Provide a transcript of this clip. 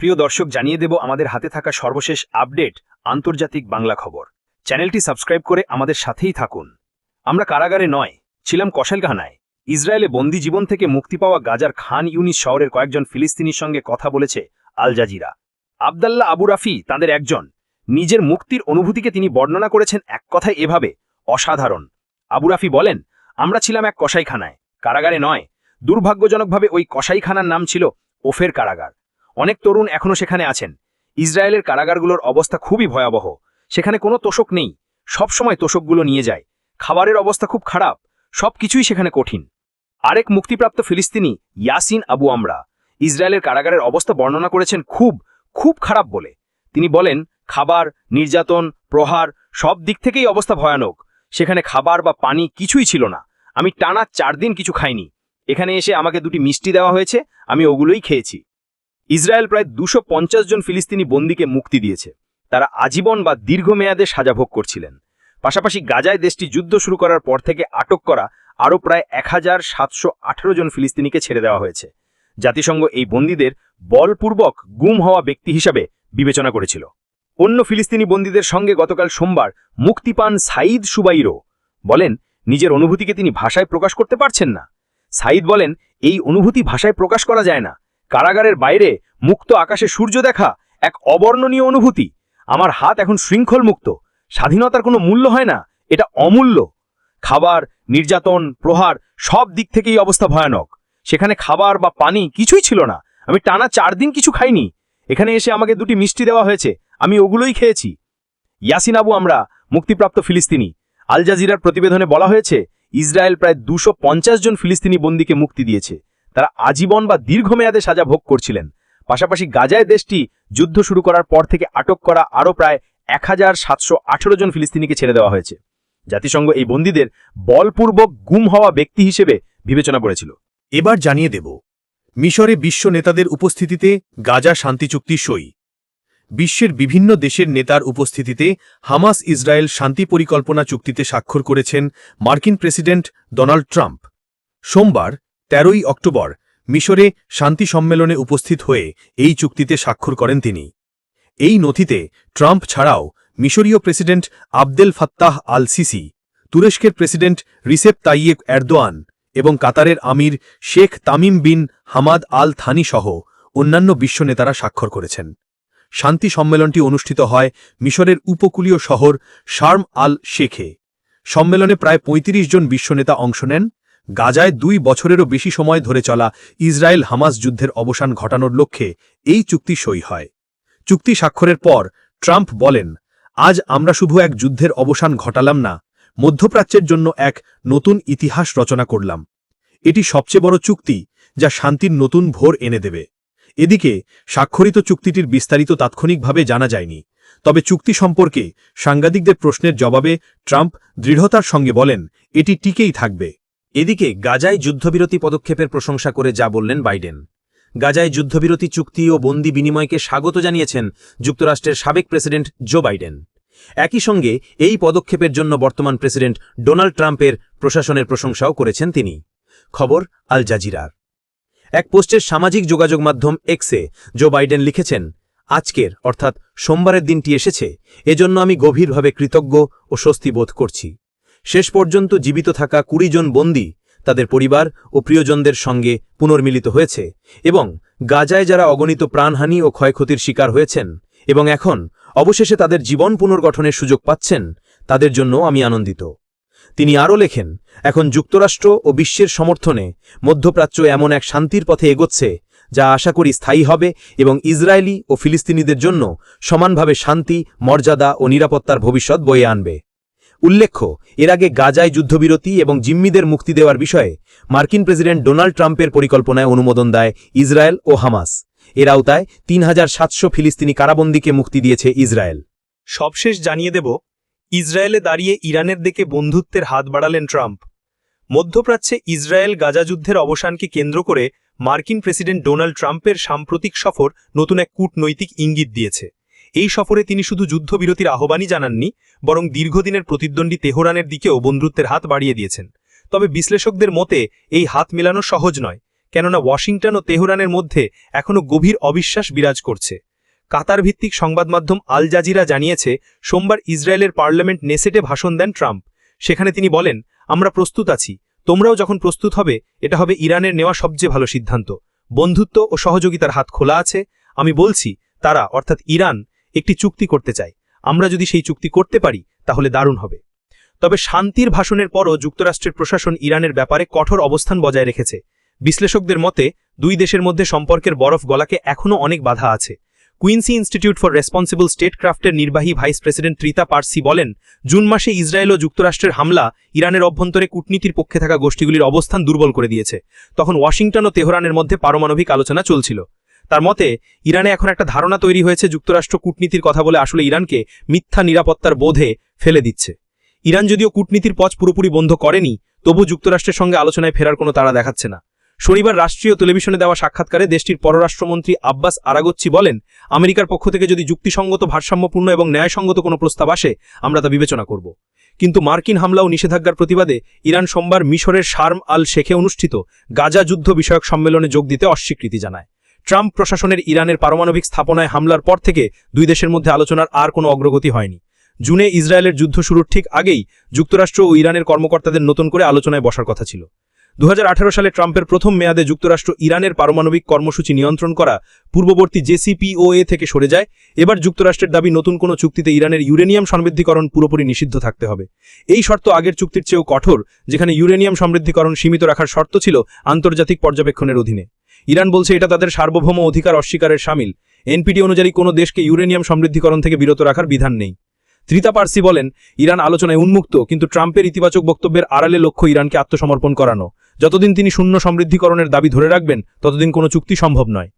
প্রিয় দর্শক, জানিয়ে দেব আমাদের হাতে থাকা সর্বশেষ আপডেট আন্তর্জাতিক বাংলা খবর। চ্যানেলটি সাবস্ক্রাইব করে আমাদের সাথেই থাকুন। আমরা কারাগারে নয়, ছিলাম কশেলঘানায় ইসরায়েলে বন্দি জীবন থেকে মুক্তি পাওয়া গাজার খান ইউনিস শহরের কয়েকজন ফিলিস্তিনির সঙ্গে কথা বলেছে Al Jazeera. Abdallah Abu Rafi তাঁদের একজন। নিজের মুক্তির অনুভূতিকে তিনি বর্ণনা করেছেন এক কথায় এভাবে, অসাধারণ। আবু রাফি বলেন, আমরা ছিলাম এক কসাইখানায়। কারাগারে নয়, দুর্ভাগ্যজনকভাবে ওই কসাইখানার নাম ছিল ওফের কারাগার। অনেক তরুণ এখনও সেখানে আছেন। ইসরায়েলের কারাগারগুলোর অবস্থা খুবই ভয়াবহ। সেখানে কোনো তোষক নেই। সবসময় তোষকগুলো নিয়ে যায়। খাবারের অবস্থা খুব খারাপ। সবকিছুই সেখানে কঠিন। আরেক মুক্তিপ্রাপ্ত ফিলিস্তিনি, ইয়াসিন আবু আমরা। ইসরায়েলের কারাগারের অবস্থা বর্ণনা করেছেন খুব খুব খারাপ বলে। তিনি বলেন, খাবার, নির্যাতন, প্রহার সব দিক থেকেই অবস্থা ভয়ানক। সেখানে খাবার বা পানি কিছুই ছিল না। আমি টানা চার দিন কিছু খাইনি। এখানে এসে আমাকে দুটি মিষ্টি দেওয়া হয়েছে। আমি ওগুলোই খেয়েছি। ইসরায়েল প্রায় দুশো জন ফিলিস্তিনি বন্দীকে মুক্তি দিয়েছে। তারা আজীবন বা দীর্ঘমেয়াদে সাজা ভোগ করছিলেন। পাশাপাশি গাজায় দেশটি যুদ্ধ শুরু করার পর থেকে আটক করা আরও প্রায় এক হাজার সাতশো আঠারো জন ফিলিস্তিনিকে ছেড়ে দেওয়া হয়েছে। জাতিসংঘ এই বন্দীদের বলপূর্বক গুম হওয়া ব্যক্তি হিসাবে বিবেচনা করেছিল। অন্য ফিলিস্তিনি বন্দীদের সঙ্গে গতকাল সোমবার মুক্তি পান সাঈদ সুবাইরো বলেন, নিজের অনুভূতিকে তিনি ভাষায় প্রকাশ করতে পারছেন না। সাঈদ বলেন, এই অনুভূতি ভাষায় প্রকাশ করা যায় না। কারাগারের বাইরে মুক্ত আকাশে সূর্য দেখা এক অবর্ণনীয় অনুভূতি। আমার হাত এখন শৃঙ্খল মুক্ত স্বাধীনতার কোনো মূল্য হয় না। এটা অমূল্য। খাবার, নির্যাতন, প্রহার সব দিক থেকেই অবস্থা ভয়ানক। সেখানে খাবার বা পানি কিছুই ছিল না। আমি টানা চার দিন কিছু খাইনি। এখানে এসে আমাকে দুটি মিষ্টি দেওয়া হয়েছে। আমি ওগুলোই খেয়েছি। ইয়াসিন আবু, আমরা মুক্তিপ্রাপ্ত ফিলিস্তিনি। আল জাজিরার প্রতিবেদনে বলা হয়েছে, ইসরায়েল প্রায় দুশো জন ফিলিস্তিনি বন্দীকে মুক্তি দিয়েছে। তারা আজীবন বা দীর্ঘমেয়াদে সাজা ভোগ করছিলেন। পাশাপাশি গাজায় দেশটি যুদ্ধ শুরু করার পর থেকে আটক করা আরও প্রায় এক হাজার সাতশো আঠেরো জন ফিলিস্তিনিকে ছেড়ে দেওয়া হয়েছে। জাতিসংঘ এই বন্দীদের বলপূর্বক গুম হওয়া ব্যক্তি হিসেবে বিবেচনা করেছিল। এবার জানিয়ে দেব, মিশরে বিশ্ব নেতাদের উপস্থিতিতে গাজা শান্তি চুক্তি সই। বিশ্বের বিভিন্ন দেশের নেতার উপস্থিতিতে হামাস ইসরায়েল শান্তি পরিকল্পনা চুক্তিতে স্বাক্ষর করেছেন মার্কিন প্রেসিডেন্ট ডোনাল্ড ট্রাম্প। সোমবার তেরোই অক্টোবর, মিশরে শান্তি সম্মেলনে উপস্থিত হয়ে এই চুক্তিতে স্বাক্ষর করেন তিনি। এই নথিতে ট্রাম্প ছাড়াও মিশরীয় president Abdel Fattah al Sisi তুরস্কের প্রেসিডেন্ট রিসেপ তাইয়েব এরদোয়ান এবং কাতারের আমির Sheikh Tamim bin Hamad Al Thani সহ অন্যান্য বিশ্ব নেতারা স্বাক্ষর করেছেন। শান্তি সম্মেলনটি অনুষ্ঠিত হয় মিশরের উপকূলীয় শহর শার্ম আল শেখে সম্মেলনে প্রায় ৩৫ জন বিশ্বনেতা অংশ নেন গাজায় দুই বছরেরও বেশি সময় ধরে চলা ইসরায়েল হামাস যুদ্ধের অবসান ঘটানোর লক্ষ্যে এই চুক্তি সই হয়। চুক্তি স্বাক্ষরের পর ট্রাম্প বলেন, আজ আমরা শুধু এক যুদ্ধের অবসান ঘটালাম না, মধ্যপ্রাচ্যের জন্য এক নতুন ইতিহাস রচনা করলাম। এটি সবচেয়ে বড় চুক্তি যা শান্তির নতুন ভোর এনে দেবে। এদিকে স্বাক্ষরিত চুক্তিটির বিস্তারিত তাৎক্ষণিকভাবে জানা যায়নি, তবে চুক্তি সম্পর্কে সাংবাদিকদের প্রশ্নের জবাবে ট্রাম্প দৃঢ়তার সঙ্গে বলেন, এটি টিকেই থাকবে। এদিকে গাজায় যুদ্ধবিরতি পদক্ষেপের প্রশংসা করে যা বললেন বাইডেন। গাজায় যুদ্ধবিরতি চুক্তি ও বন্দি বিনিময়কে স্বাগত জানিয়েছেন যুক্তরাষ্ট্রের সাবেক প্রেসিডেন্ট জো বাইডেন। একই সঙ্গে এই পদক্ষেপের জন্য বর্তমান প্রেসিডেন্ট ডোনাল্ড ট্রাম্পের প্রশাসনের প্রশংসাও করেছেন তিনি। খবর আল জাজিরার। এক পোস্টের সামাজিক যোগাযোগ মাধ্যম এক্সে জো বাইডেন লিখেছেন, আজকের, অর্থাৎ সোমবারের দিনটি এসেছে, এজন্য আমি গভীরভাবে কৃতজ্ঞ ও স্বস্তি বোধ করছি। শেষ পর্যন্ত জীবিত থাকা কুড়ি জন বন্দী তাদের পরিবার ও প্রিয়জনদের সঙ্গে পুনর্মিলিত হয়েছে এবং গাজায় যারা অগণিত প্রাণহানি ও ক্ষয়ক্ষতির শিকার হয়েছেন এবং এখন অবশেষে তাদের জীবন পুনর্গঠনের সুযোগ পাচ্ছেন, তাদের জন্য আমি আনন্দিত। তিনি আরও লেখেন, এখন যুক্তরাষ্ট্র ও বিশ্বের সমর্থনে মধ্যপ্রাচ্য এমন এক শান্তির পথে এগোচ্ছে যা আশা করি স্থায়ী হবে এবং ইসরায়েলি ও ফিলিস্তিনিদের জন্য সমানভাবে শান্তি, মর্যাদা ও নিরাপত্তার ভবিষ্যৎ বয়ে আনবে। উল্লেখ্য, এর আগে গাজায় যুদ্ধবিরতি এবং জিম্মিদের মুক্তি দেওয়ার বিষয়ে মার্কিন প্রেসিডেন্ট ডোনাল্ড ট্রাম্পের পরিকল্পনায় অনুমোদন দেয় ইসরায়েল ও হামাস। এর আওতায় তিন হাজার সাতশো ফিলিস্তিনি কারাবন্দীকে মুক্তি দিয়েছে ইসরায়েল। সবশেষ জানিয়ে দেব, ইসরায়েলে দাঁড়িয়ে ইরানের দিকে বন্ধুত্বের হাত বাড়ালেন ট্রাম্প। মধ্যপ্রাচ্যে ইসরায়েল গাজা যুদ্ধের অবসানকে কেন্দ্র করে মার্কিন প্রেসিডেন্ট ডোনাল্ড ট্রাম্পের সাম্প্রতিক সফর নতুন এক কূটনৈতিক ইঙ্গিত দিয়েছে। এই সফরে তিনি শুধু যুদ্ধবিরতির আহ্বানই জানাননি, বরং দীর্ঘদিনের প্রতিদ্বন্দ্বী তেহরানের দিকেও বন্ধুত্বের হাত বাড়িয়ে দিয়েছেন। তবে বিশ্লেষকদের মতে, এই হাত মেলানো সহজ নয়, কেননা ওয়াশিংটন ও তেহরানের মধ্যে এখনও গভীর অবিশ্বাস বিরাজ করছে। কাতার ভিত্তিক সংবাদ মাধ্যম আল জাজিরা জানিয়েছে, সোমবার ইসরায়েলের পার্লামেন্ট নেসেটে ভাষণ দেন ট্রাম্প। সেখানে তিনি বলেন, আমরা প্রস্তুত আছি, তোমরাও যখন প্রস্তুত হবে, এটা হবে ইরানের নেওয়া সবচেয়ে ভালো সিদ্ধান্ত। বন্ধুত্ব ও সহযোগিতার হাত খোলা আছে। আমি বলছি, তারা, অর্থাৎ ইরান একটি চুক্তি করতে চায় আমরা যদি সেই চুক্তি করতে পারি, তাহলে দারুণ হবে। তবে শান্তির ভাষণের পরও যুক্তরাষ্ট্রের প্রশাসন ইরানের ব্যাপারে কঠোর অবস্থান বজায় রেখেছে। বিশ্লেষকদের মতে, দুই দেশের মধ্যে সম্পর্কের বরফ গলাকে এখনও অনেক বাধা আছে। Quincy Institute for Responsible state ক্রাফটের নির্বাহী ভাইস প্রেসিডেন্ট ত্রিতা পার্সি বলেন, জুন মাসে ইসরায়েল ও যুক্তরাষ্ট্রের হামলা ইরানের অভ্যন্তরে কূটনীতির পক্ষে থাকা গোষ্ঠীগুলির অবস্থান দুর্বল করে দিয়েছে। তখন ওয়াশিংটন ও তেহরানের মধ্যে পারমাণবিক আলোচনা চলছিল। তার মতে, ইরানে এখন একটা ধারণা তৈরি হয়েছে যুক্তরাষ্ট্র কূটনীতির কথা বলে আসলে ইরানকে মিথ্যা নিরাপত্তার বোধে ফেলে দিচ্ছে। ইরান যদিও কূটনীতির পথ পুরোপুরি বন্ধ করেনি তবু যুক্তরাষ্ট্রের সঙ্গে আলোচনায় ফেরার কোনো তারা দেখাচ্ছে না। শনিবার রাষ্ট্রীয় টেলিভিশনে দেওয়া সাক্ষাৎকারে দেশটির পররাষ্ট্রমন্ত্রী আব্বাস আরাগচ্চি বলেন, আমেরিকার পক্ষ থেকে যদি যুক্তিসঙ্গত, ভারসাম্যপূর্ণ এবং ন্যায়সঙ্গত কোনো প্রস্তাব আসে, আমরা তা বিবেচনা করব। কিন্তু মার্কিন হামলা ও নিষেধাজ্ঞার প্রতিবাদে ইরান সোমবার মিশরের শার্ম আল শেখে অনুষ্ঠিত গাজা যুদ্ধ বিষয়ক সম্মেলনে যোগ দিতে অস্বীকৃতি জানায়। ট্রাম্প প্রশাসনের ইরানের পারমাণবিক স্থাপনায় হামলার পর থেকে দুই দেশের মধ্যে আলোচনার আর কোনো অগ্রগতি হয়নি। জুনে ইসরায়েলের যুদ্ধ শুরুর ঠিক আগেই যুক্তরাষ্ট্র ও ইরানের কর্মকর্তাদের নতুন করে আলোচনায় বসার কথা ছিল। দু হাজার আঠারো সালে ট্রাম্পের প্রথম মেয়াদে যুক্তরাষ্ট্র ইরানের পারমাণবিক কর্মসূচি নিয়ন্ত্রণ করা পূর্ববর্তী জেসিপিওএ থেকে সরে যায়। এবার যুক্তরাষ্ট্রের দাবি, নতুন কোনো চুক্তিতে ইরানের ইউরেনিয়াম সমৃদ্ধিকরণ পুরোপুরি নিষিদ্ধ থাকতে হবে। এই শর্ত আগের চুক্তির চেয়েও কঠোর, যেখানে ইউরেনিয়াম সমৃদ্ধিকরণ সীমিত রাখার শর্ত ছিল আন্তর্জাতিক পর্যবেক্ষণের অধীনে। ইরান বলছে এটা তাদের সার্বভৌম অধিকার অস্বীকারের সামিল। এনপিটি অনুযায়ী কোনো দেশকে ইউরেনিয়াম সমৃদ্ধিকরণ থেকে বিরত রাখার বিধান নেই। ত্রিতা পার্সি বলেন, ইরান আলোচনায় উন্মুক্ত, কিন্তু ট্রাম্পের ইতিবাচক বক্তব্যের আড়ালে লক্ষ্য ইরানকে আত্মসমর্পণ করানো। যতদিন তিনি শূন্য সমৃদ্ধিকরণের দাবি ধরে রাখবেন, ততদিন কোনো চুক্তি সম্ভব নয়।